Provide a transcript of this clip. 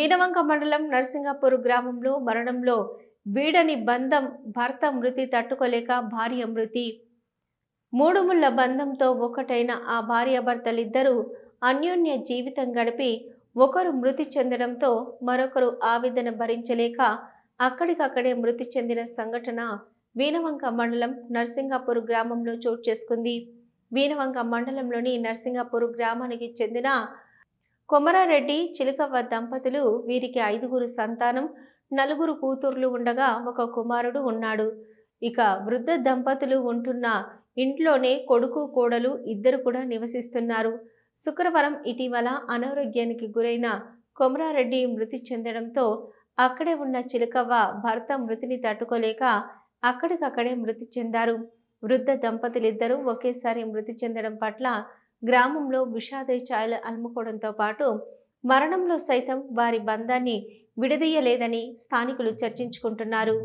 వీనవంక మండలం నరసింగాపూర్ గ్రామంలో మరణంలో వీడని బంధం భర్త మృతి తట్టుకోలేక భార్య మృతి. మూడు ముళ్ళ బంధంతో ఒకటైన ఆ భార్యాభర్తలిద్దరూ అన్యోన్య జీవితం గడిపి ఒకరు మృతి చెందడంతో మరొకరు ఆవేదన భరించలేక అక్కడికక్కడే మృతి చెందిన సంఘటన వీనవంక మండలం నర్సింగాపూర్ గ్రామంలో చోటు చేసుకుంది. వీనవంక మండలంలోని నర్సింగాపూర్ గ్రామానికి చెందిన కొమరారెడ్డి చిలకవ్వ దంపతులు వీరికి ఐదుగురు సంతానం నలుగురు కూతుర్లు ఉండగా ఒక కుమారుడు ఉన్నాడు. ఇక వృద్ధ దంపతులు ఉంటున్న ఇంట్లోనే కొడుకు కోడలు ఇద్దరు కూడా నివసిస్తున్నారు. శుక్రవారం ఇటీవల అనారోగ్యానికి గురైన కొమరారెడ్డి మృతి చెందడంతో అక్కడే ఉన్న చిలకవ్వ భర్త మృతిని తట్టుకోలేక అక్కడికక్కడే మృతి చెందారు. వృద్ధ దంపతులిద్దరూ ఒకేసారి మృతి చెందడం పట్ల గ్రామంలో విషాద ఛాయలు అలుముకోవడంతో పాటు మరణంలో సైతం వారి బంధాన్ని విడదీయలేదని స్థానికులు చర్చించుకుంటున్నారు.